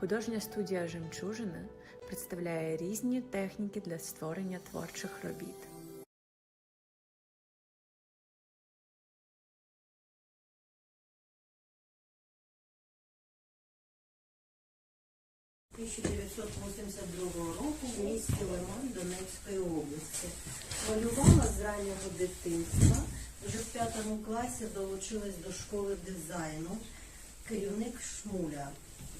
Художня студія Жемчужина представляє різні техніки для створення творчих робіт. – 1982 року в місті Лиман Донецької області. Малювала з раннього дитинства. Вже в п'ятому класі долучилась до школи дизайну керівник Шмуля,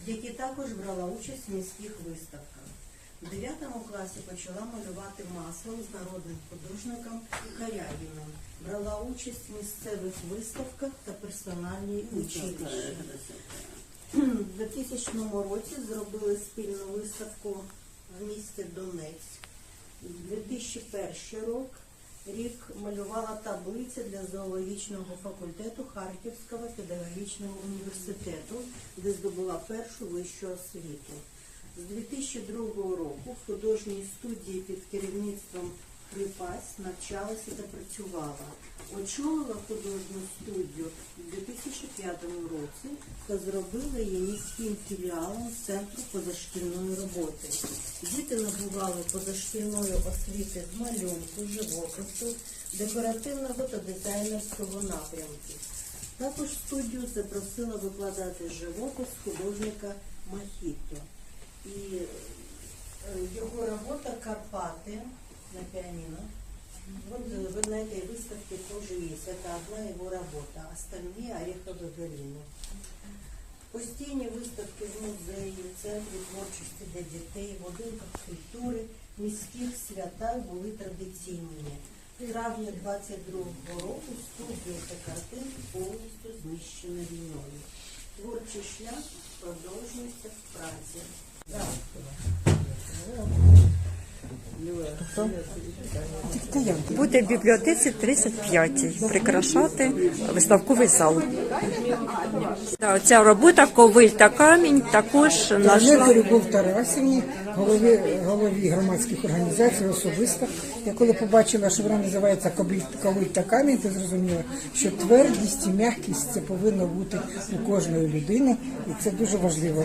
в якій також брала участь в міських виставках. В дев'ятому класі почала малювати маслом з народним художником Карягіном. Брала участь в місцевих виставках та персональній училищі. У 2000 році зробили спільну виставку в місті Донець. 2001 рік, рік малювала таблиці для зоологічного факультету Харківського педагогічного університету, де здобула першу вищу освіту. З 2002 року в художній студії під керівництвом Крипась навчалася та працювала. Очолила художню студію у 2005 році та зробила її міським філіалом Центру позашкільної роботи. Діти набували позашкільної освіти з малюнку, живопису, декоративного та дизайнерського напрямків. Також студію запросила викладати живопис художника Махіто. этой выставке тоже есть. Это одна его работа. Остальные ореховые галины. Постійні виставки в музеї, в центрі творчості для дітей, в будинках культури, міських святах були традиційними. В травні 22 року студія та картинки повністю знищена війною. Творчий шлях продовжується в праці. Буде в бібліотеці 35-й прикрашати виставковий зал. Ця робота ковиль та камінь також нашла. Лев Любов Тарасівні, голові, голові громадських організацій, особисто. Я коли побачила, що вона називається «Ковиль ковиль та камінь, то зрозуміла, що твердість і м'якість це повинно бути у кожної людини, і це дуже важливо.